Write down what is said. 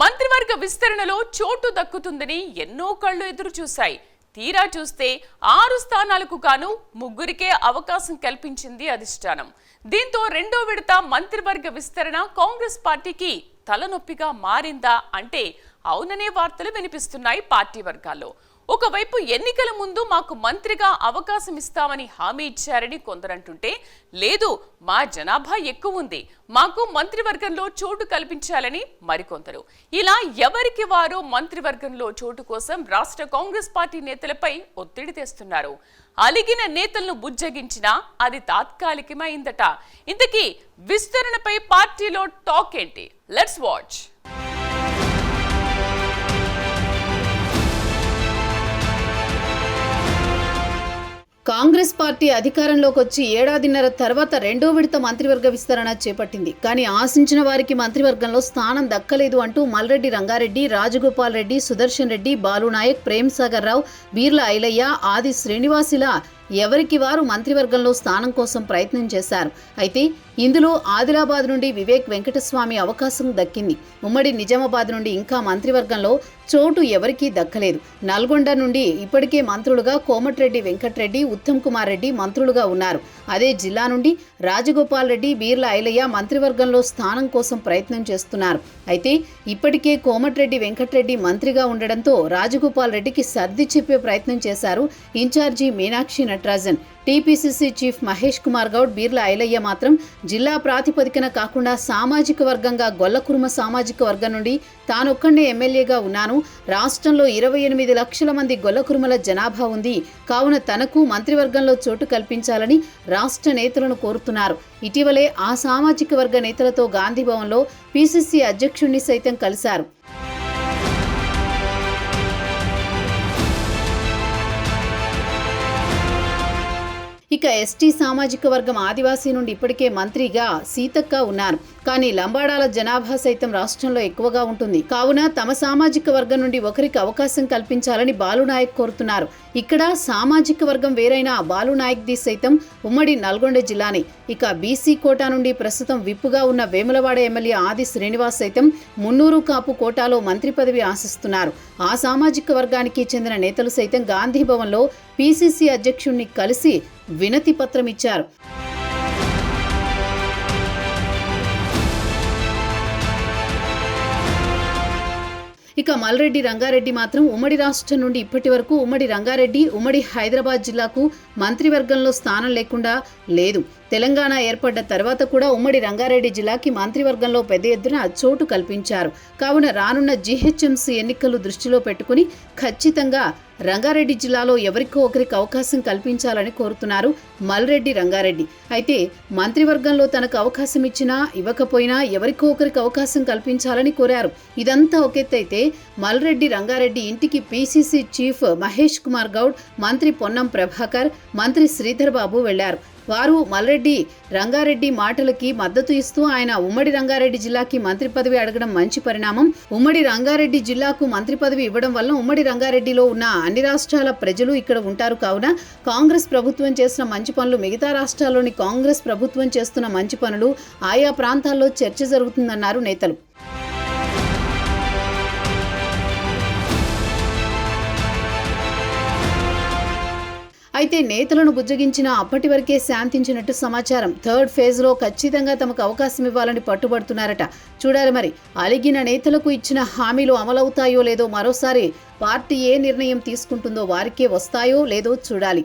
మంత్రివర్గ విస్తరణలో చోటు దక్కుతుందని ఎన్నో కళ్ళు ఎదురు చూశాయి. తీరా చూస్తే ఆరు స్థానాలకు గాను ముగ్గురికే అవకాశం కల్పించింది అధిష్టానం. దీంతో రెండో విడత మంత్రివర్గ విస్తరణ కాంగ్రెస్ పార్టీకి తలనొప్పిగా మారిందా అంటే అవుననే వార్తలు వినిపిస్తున్నాయి పార్టీ వర్గాల్లో. ఒకవైపు ఎన్నికల ముందు మాకు మంత్రిగా అవకాశం ఇస్తామని హామీ ఇచ్చారని కొందరంటుంటే లేదు మా జనాభా ఎక్కువ ఉంది. మాకు మంత్రివర్గంలో చోటు కల్పించాలని మరికొందరు. ఇలా ఎవరికి వారు మంత్రివర్గంలో చోటు కోసం రాష్ట్ర కాంగ్రెస్ పార్టీ నేతలపై ఒత్తిడి తెస్తున్నారు? అలిగిన నేతలను బుజ్జగించినా అది తాత్కాలికమైందట. ఇంతకీ విస్తరణపై పార్టీలో టాక్ ఏంటి? Let's watch long Congress party అధికారంలోకి వచ్చి ఏడాదిన్నర తర్వాత రెండో విడత మంత్రివర్గ విస్తరణ చేపట్టింది. కానీ ఆశించిన వారికి మంత్రివర్గంలో స్థానం దక్కలేదు అంటూ మల్రెడ్డి రంగారెడ్డి రాజగోపాల్ రెడ్డి సుదర్శన్ రెడ్డి బాలునాయక్ ప్రేమ్ సాగర్ రావు బీర్ల ఐలయ్య ఆది శ్రీనివాసిలా ఎవరికి వారు మంత్రివర్గంలో స్థానం కోసం ప్రయత్నం చేశారు. అయితే ఇందులో ఆదిలాబాద్ నుండి వివేక్ వెంకటస్వామి అవకాశం దక్కింది. ఉమ్మడి నిజామాబాద్ నుండి ఇంకా మంత్రివర్గంలో చోటు ఎవరికీ దక్కలేదు. నల్గొండ నుండి ఇప్పటికే మంత్రులుగా కోమటిరెడ్డి వెంకటరెడ్డి ఉత్తమ్ కుమార్ రెడ్డి మంత్రులుగా ఉన్నారు. అదే జిల్లా నుండి రాజగోపాల్ రెడ్డి బీర్ల ఐలయ్య మంత్రివర్గంలో స్థానం కోసం ప్రయత్నం చేస్తున్నారు. అయితే ఇప్పటికే కోమటిరెడ్డి వెంకటరెడ్డి మంత్రిగా ఉండడంతో రాజగోపాల్ రెడ్డికి సర్ది చెప్పే ప్రయత్నం చేశారు incharge Meenakshi Natarajan. TPCC chief Mahesh Kumar Goud Beerla Ilaiah మాత్రం జిల్లా ప్రాతిపదికన కాకుండా సామాజిక వర్గంగా గొల్లకుర్మ సామాజిక వర్గం నుండి తానొక్కడే ఎమ్మెల్యేగా ఉన్నాను. రాష్ట్రంలో ఇరవై ఎనిమిది లక్షల మంది గొల్లకుర్మల జనాభా ఉంది. కావున తనకు మంత్రివర్గంలో చోటు కల్పించాలని రాష్ట్ర నేతలను కోరుతున్నారు. ఇటీవలే ఆ సామాజిక వర్గ నేతలతో గాంధీభవన్లో పీసీసీ అధ్యక్షుణ్ణి సైతం కలిశారు. ఇక ఎస్టీ సామాజిక వర్గం ఆదివాసీ నుండి ఇప్పటికే మంత్రిగా సీతక్క ఉన్నారు. కానీ లంబాడాల జనాభా సైతం రాష్ట్రంలో ఎక్కువగా ఉంటుంది. కావున తమ సామాజిక వర్గం నుండి ఒకరికి అవకాశం కల్పించాలని బాలునాయక్ కోరుతున్నారు. ఇక్కడ సామాజిక వర్గం వేరైన బాలునాయక్ది సైతం ఉమ్మడి నల్గొండ జిల్లానే. ఇక బీసీ కోటా నుండి ప్రస్తుతం విప్పుగా ఉన్న వేములవాడ ఎమ్మెల్యే ఆది శ్రీనివాస్ సైతం మున్నూరు కాపు కోటాలో మంత్రి పదవి ఆశిస్తున్నారు. ఆ సామాజిక వర్గానికి చెందిన నేతలు సైతం గాంధీ భవన్లో పీసీసీ అధ్యక్షుణ్ణి కలిసి వినతి పత్రం ఇచ్చారు ఇక మల్రెడ్డి రంగారెడ్డి మాత్రం ఉమ్మడి రాష్ట్రం నుండి ఇప్పటి వరకు ఉమ్మడి రంగారెడ్డి ఉమ్మడి హైదరాబాద్ జిల్లాకు మంత్రివర్గంలో స్థానం లేకుండా లేదు. తెలంగాణ ఏర్పడ్డ తర్వాత కూడా ఉమ్మడి రంగారెడ్డి జిల్లాకి మంత్రివర్గంలో పెద్ద ఎత్తున చోటు కల్పించారు. కావున రానున్న జీహెచ్ఎంసీ ఎన్నికలు దృష్టిలో పెట్టుకుని ఖచ్చితంగా రంగారెడ్డి జిల్లాలో ఎవరికో ఒకరికి అవకాశం కల్పించాలని కోరుతున్నారు మల్రెడ్డి రంగారెడ్డి. అయితే మంత్రివర్గంలో తనకు అవకాశం ఇచ్చినా ఇవ్వకపోయినా ఎవరికో ఒకరికి అవకాశం కల్పించాలని కోరారు. ఇదంతా ఒకెత్తైతే మల్రెడ్డి రంగారెడ్డి ఇంటికి పీసీసీ చీఫ్ మహేష్ కుమార్ గౌడ్ మంత్రి పొన్నం ప్రభాకర్ మంత్రి శ్రీధర్ బాబు వెళ్ళారు. వారు మల్రెడ్డి రంగారెడ్డి మాటలకి మద్దతు ఇస్తూ ఆయన ఉమ్మడి రంగారెడ్డి జిల్లాకి మంత్రి పదవి అడగడం మంచి పరిణామం. ఉమ్మడి రంగారెడ్డి జిల్లాకు మంత్రి పదవి ఇవ్వడం వల్ల ఉమ్మడి రంగారెడ్డిలో ఉన్న అన్ని రాష్ట్రాల ప్రజలు ఇక్కడ ఉంటారు కావున కాంగ్రెస్ ప్రభుత్వం చేసిన మంచి పనులు మిగతా రాష్ట్రాల్లోని కాంగ్రెస్ ప్రభుత్వం చేస్తున్న మంచి పనులు ఆయా ప్రాంతాల్లో చర్చ జరుగుతుందన్నారు నేతలు. అయితే నేతలను బుజ్జగించిన అప్పటి వరకే శాంతించినట్టు సమాచారం. థర్డ్ ఫేజ్లో ఖచ్చితంగా తమకు అవకాశం ఇవ్వాలని పట్టుబడుతున్నారట. చూడాలి మరి అలిగిన నేతలకు ఇచ్చిన హామీలు అమలవుతాయో లేదో మరోసారి పార్టీ ఏ నిర్ణయం తీసుకుంటుందో వారికే వస్తాయో లేదో చూడాలి.